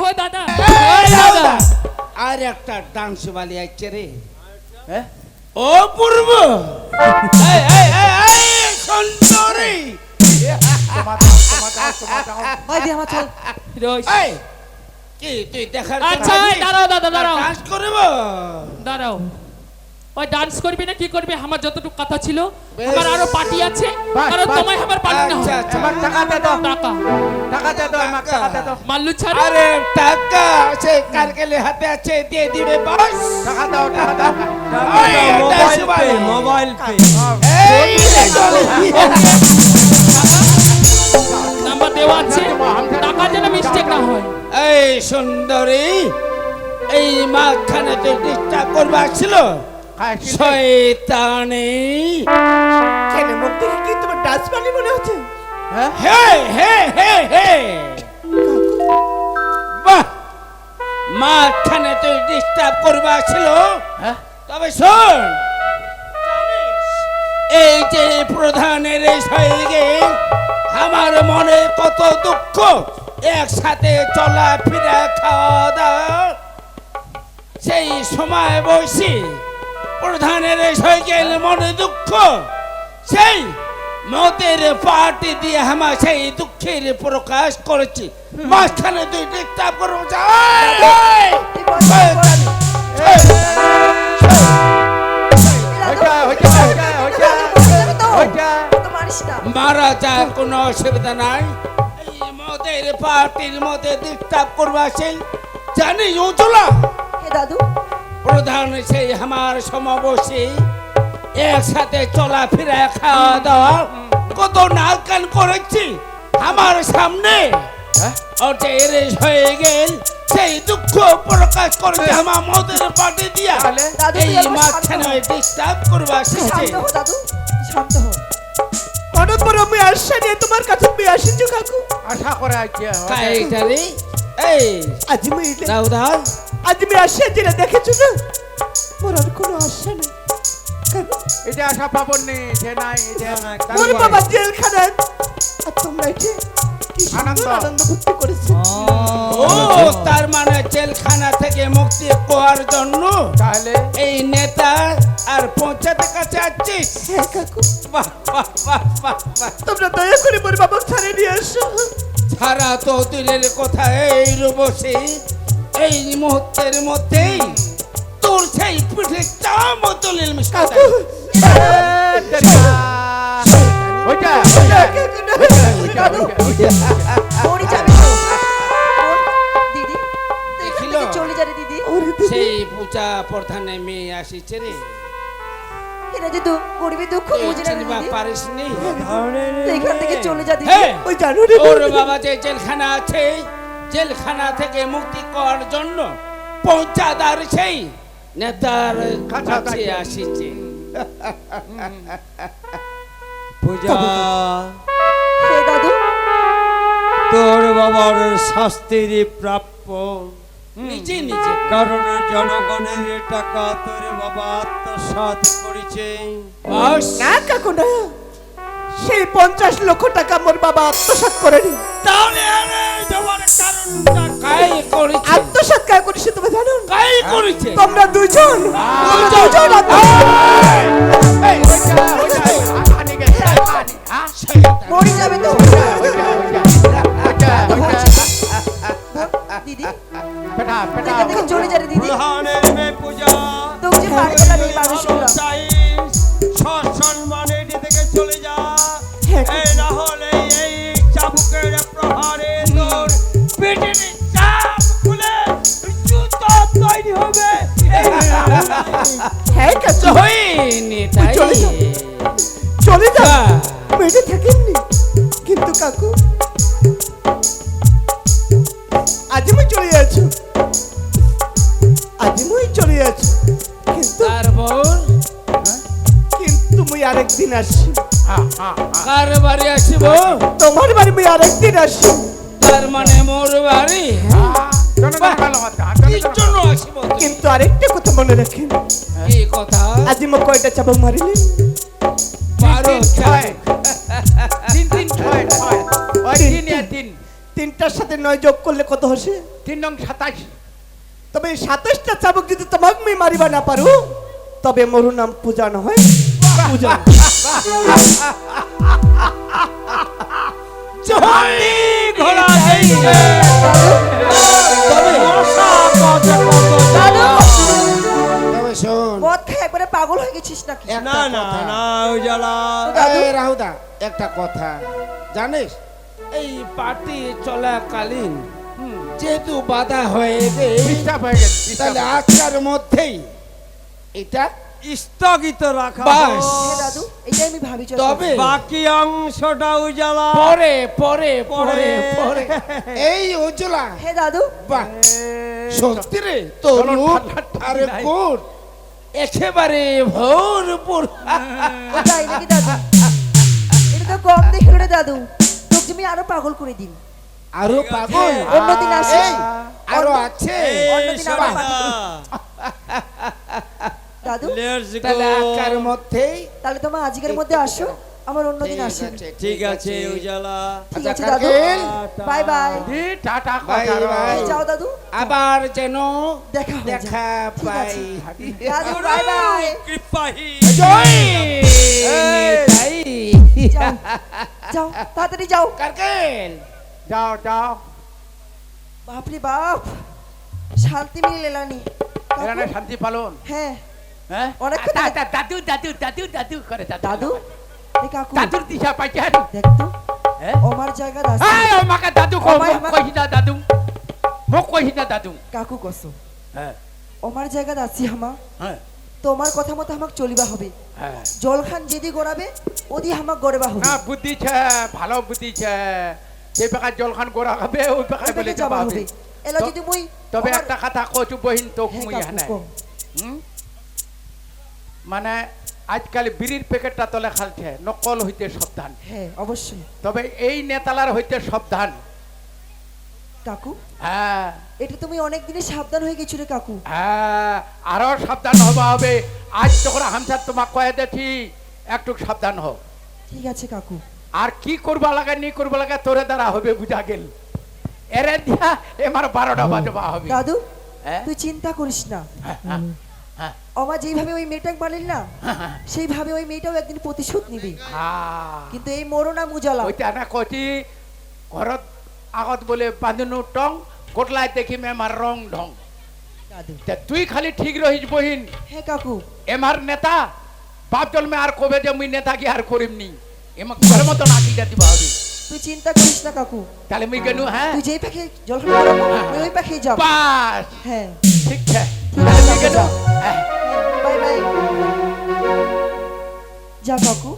ও দাদা। ও দাদা। দাদা, আর একটা ডান্স বালি আছে রে। হ্যাঁ ও পূর্ব। এই, এই, সুন্দরী। কি তুই দেখার আচ্ছা দাঁড়াও দাদা দাঁড়াও। দাঁড়াও। ওই ডান্স করবি না কি করবি? আমার যতটুকু কথা ছিল আমার আরও পার্টি আছে কারণ তোমায় আমার পার্টি না আচ্ছা আচ্ছা। আমার টাকা দে দাও। টাকা। টাকা দে দাও আমার টাকা দে দাও। মাল্লু ছাড়ো। আরে টাকা সে কালকেলে হাতে আছে দিয়ে দিবে বাস। টাকা দাও টাকা দাও। ডান্স বালি। মোবাইল পে এই। নাম্বার দেওয়া আছে। টাকা যেন মিস্টেক না হয়। এই সুন্দরী এই মাখানে তুই ডিস্টার্ব করবা ছিল? শয়তানি। কেন মুখ দেখে কি তোমার ডান্স বানি মনে হচ্ছে? হ্যাঁ? হে হে হে হে। বাহ! মাখানে তুই ডিস্টার্ব করবা ছিল। হ্যাঁ? তবে শোন। এই যে প্রধানের সঙ্গে আমার মনে কত দুঃখ একসাথে চলা ফিরা খাওয়া দাওয়া। সেই সময় বসি প্রধানের সঙ্গে মনে দুঃখ। সেই মতের পার্টি দিয়ে আমার সেই দুঃখের প্রকাশ করেছি। মাঝখানে তুই ডিস্টার্ব না মারা যায় কোনো অসুবিধা নাই। পার্টির মধ্যে ডিস্টার্ব করবা সেই জানিস দাদু প্রধান সেই আমার সমাবেশে একসাথে চলাফেরা খাওয়া দাওয়া কত নাক কান করেছি আমার সামনে। হ্যাঁ? হয়ে গেল সেই দুঃখ প্রকাশ করেছে আমার মদের দিয়া। এই মাঝখানে ডিস্টার্ব করবা এসেছে। দাদু শান্ত হো অনেক বড় আমি আশা নিয়ে তোমার কাছে আমি আসিছি কাকু? আশা করে এই আজ আমি দাও দাও। আজ আমি আসা যেটা দেখেছ না? মোর আর কোনো আশা নেই। এটা আশা পাবন নেই যে নাই এটা নাই মোর বাবা জেলখানায় আর তোমরা এটি আনন্দ। আনন্দ করতে করেছ? ও তার মানে জেলখানা থেকে মুক্তি পাওয়ার জন্য তাহলে? এই নেতা আর পঞ্চায়েতের কাছে আসছিস? হ্যাঁ কাকু। বাহ বাহ বাহ বাহ বাহ। তোমরা দয়া করে মোর বাবা ছাড়ে নিয়ে আসো। সারা তো দিলের কথা এই রূপসী। এই মুহূর্তের মধ্যেই তোর সেই পিঠে চাম দলিল মিশকা ওইটা দিদি, সেই পূজা প্রধানে মেয়ে আসিছে রে। এরা যে দু দুঃখ বুঝে না পারিস নি এখান থেকে চলে যা দিদি। ওই জানো ওর বাবা যে জেলখানা আছে জেলখানা থেকে মুক্তি করার জন্য পৌঁছাদার সেই নেতার কাছা। আসিছে। পূজা দাদু। তোর বাবার শাস্তির প্রাপ্য। নিজে নিজে। কারণ জনগণের টাকা তোর বাবা আত্মসাৎ করেছে। বাস। না কাকু না সেই পঞ্চাশ লক্ষ টাকা মোর বাবা আত্মসাৎ করেনি তাহলে দেওয়ার করেছে আত্মসাৎ কাজ করেছে তুমি জানো তোমরা দুজন দুজন হ্যাঁ। মরি যাবে তো দিদি পেটা পেটা চলে যা রে দিদি যে পারবে না মানুষগুলো হ্যাঁ কাকু হয়নি তাই চলে যাও। চলে যা। বাহ। মেয়েটা থাকেননি। কিন্তু কাকু আজ আমি চলে যাচ্ছি। আজ মুই চলে যাচ্ছি। কিন্তু তারপর? কিন্তু মুই আরেকদিন আসি হ্যাঁ হ্যাঁ কার বাড়ি আসিব? তোমার বাড়ি মুই আরেকদিন আসি তার মানে মোর বাড়ি? জনগণ কিন্তু আরেকটা কথা মনে রাখেন। কি কথা? আজ মো কয়টা চাবক মারিলেন? তিনটার সাথে নয় যোগ করলে কত হসে? তিন নং সাতাইশ তবে সাতাশটা চাবুক যদি তোমাকে আমি মারিবা না পারু তবে মরু নাম পূজা না হয়। পূজা। ঘোড়া পাগল হয়ে গেছিস নাকি? না না। না উজালা এই রাহুদা একটা কথা। জানিস? এই পার্টি চলাকালীন যেহেতু বাধা হয়ে গেছে হয়ে তাহলে আজকের মধ্যেই এটা স্থগিত রাখা বাস। দাদু এটাই আমি ভাবি চল তবে বাকি অংশটা উজালা। পরে পরে পরে পরে। পরে। এই উজ্জ্বলা। হ্যাঁ দাদু। বাহ। সত্যি রে তোর আর নাই। একেবারে ভরপুর। তাই নাকি দাদু? এটা তো কম দেখে রে দাদু। তোকে তুমি আরও পাগল করে দিন আরও পাগল? অন্যদিন আসে আরও আছে? অন্যদিন আবার। দাদু? তাহলে মধ্যেই তাহলে তোমার আজকের মধ্যে আসো। আমার অন্যদিন ঠিক আসেন। ঠিক আছে উজালা। ঠিক আচ্ছা, আছে দাদু। Bye bye. দি টাটা বাই, কথা বাই। যাও দাদু। আবার যেন দেখা দেখা পাই। দাদু বাই বাই। কৃপাহী। জয়। নেতাই যাও যাও তাড়াতাড়ি যাও। কারকেল যাও যাও। বাপরে বাপ। শান্তি মিলে এলানি। এরা না শান্তি পালন। হ্যাঁ। হ্যাঁ? অনেকক্ষণ দা- দা- দাদু দাদু দাদু দাদু করে দাদু? দাদুর দিশা পাইছেন দেখ আমার জায়গা দাস। এই আমাকে দাদু কো আমায়- মোক কইছি না দাদু। মোক কইছি না দাদু। কাকু কসো। হ্যাঁ আমার জায়গা দাসি হামা। হ্যাঁ তোমার কথা মতো আমাকে চলিবা হবে। হ্যাঁ জলখান যেদি গড়াবে ওদি আমাক গড়বা হবে। না বুদ্ধি ছে ভালো বুদ্ধি ছে। যে বেকার জলখান গোড়া খাবে ওই ওই বলে যাবা হবে। হবে। এলা যদি মুই তবে একটা কথা কচু বহিন তো মুই। হুম? মানে আজকাল বিড়ির প্যাকেটটা তলে খালছে নকল হইতে সাবধান। হ্যাঁ অবশ্যই। তবে এই নেতালার হইতে সাবধান। কাকু? হ্যাঁ। এটা তুমি অনেক দিনে সাবধান হয়ে গেছো রে কাকু। হ্যাঁ আরও সাবধান হবা হবে। আজ তখন হামসার তোমাক কয়ে দেখি একটু সাবধান হও। ঠিক আছে কাকু। আর কি করবা লাগে নি করবা লাগে তোরে দ্বারা হবে বুঝা গেল। এরে দিয়া এমার বারোটা বাজবা হবে। দাদু হ্যাঁ? তুই চিন্তা করিস না। হ্যাঁ, হ্যাঁ, হ্যাঁ, যেভাবে ওই মেয়েটাকে মারলেন না হ্যাঁ, সেইভাবে ওই মেয়েটাও একদিন প্রতিশোধ নিবে। হ্যাঁ। কিন্তু এই মরনা মুজালা। ওইটা না কচি ঘরত আগত বলে বাঁধনু টং কোটলাই দেখি এমার রং ঢং। তুই খালি ঠিক রহিস বহিন। হ্যাঁ কাকু। এমার নেতা বাপ জন্মে আর কবে যে মুই নেতা কি আর করিমনি। এমা ঘর মতো নাকিটা দিবা হবে। তুই চিন্তা করিস না কাকু। তাহলে মুই গেলু হ্যাঁ? তুই যেই পাখি জলখান গড়াবো ওই পাখি যাব বাস। হ্যাঁ। ঠিক আছে তাহলে মুই হ্যাঁ। যা কাকু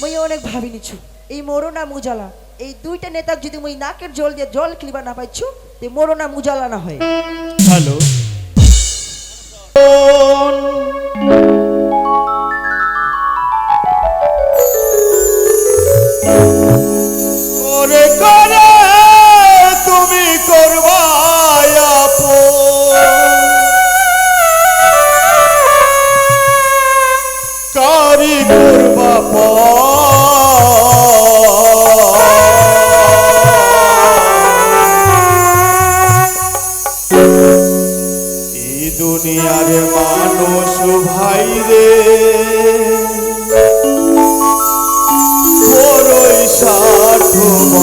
মই অনেক ভাবি নিছু এই মরনা মুজালা এই দুইটা নেতা যদি মই নাকের জল দিয়ে জল ক্লিবা না পাইছু তে মরনা মুজালা না হয়। হ্যালো ওরে করে ভুব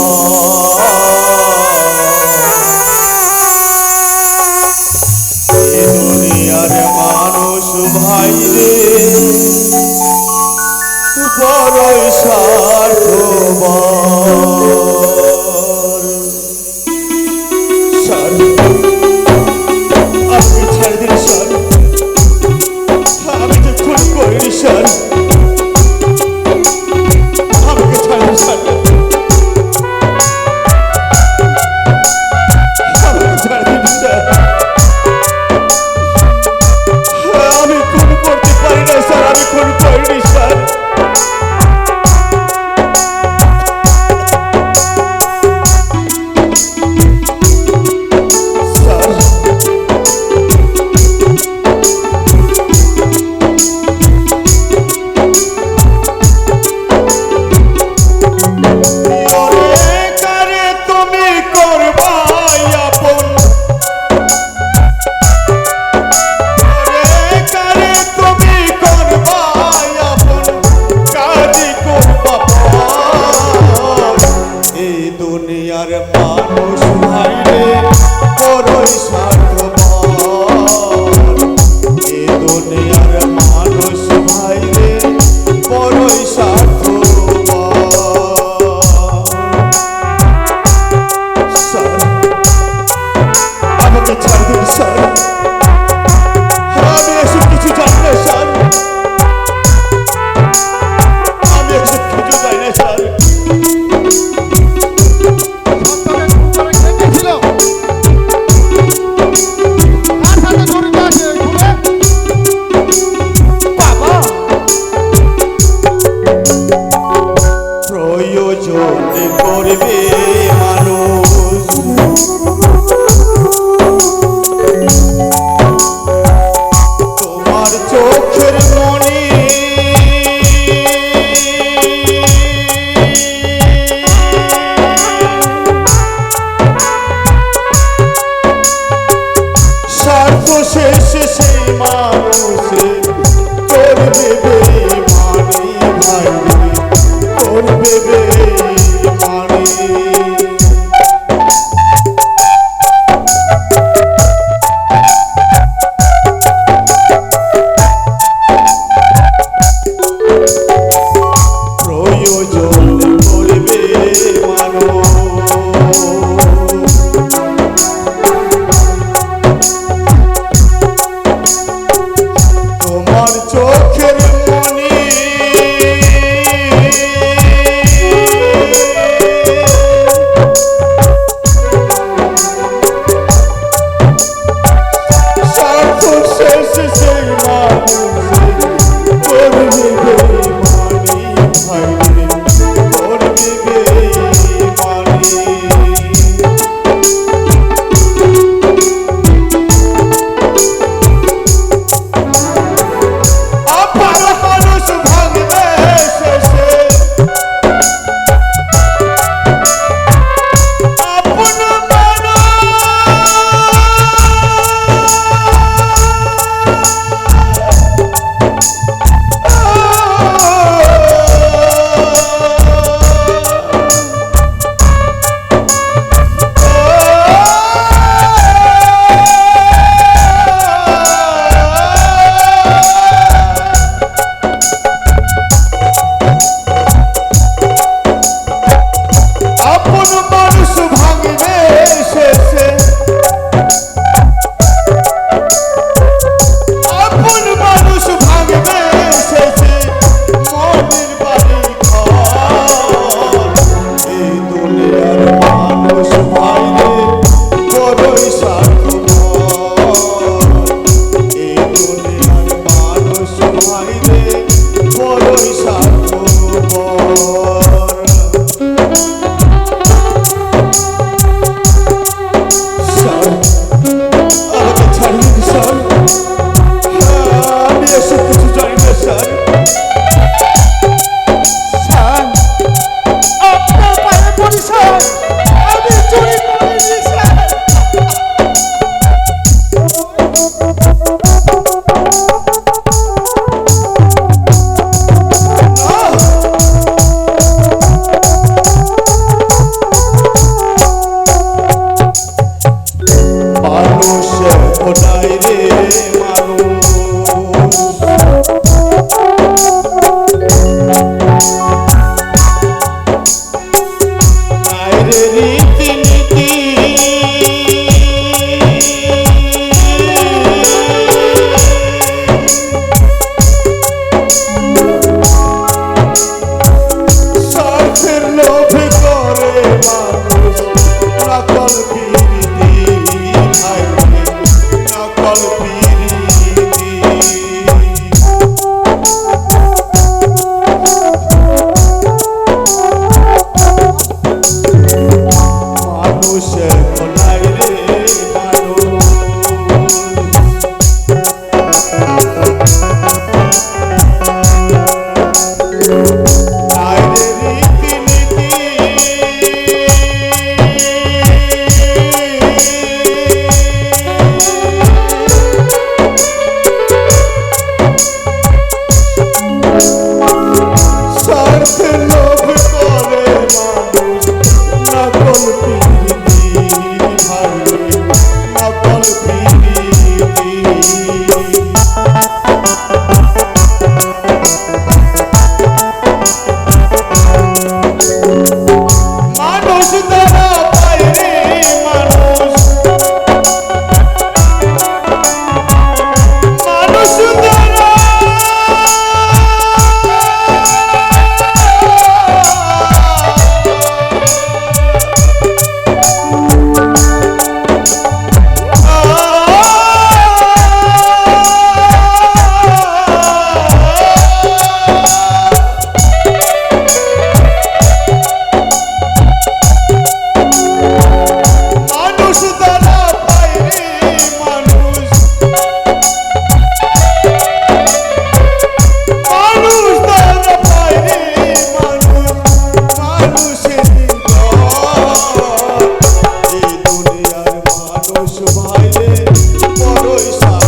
সেই no céu. পরৈশা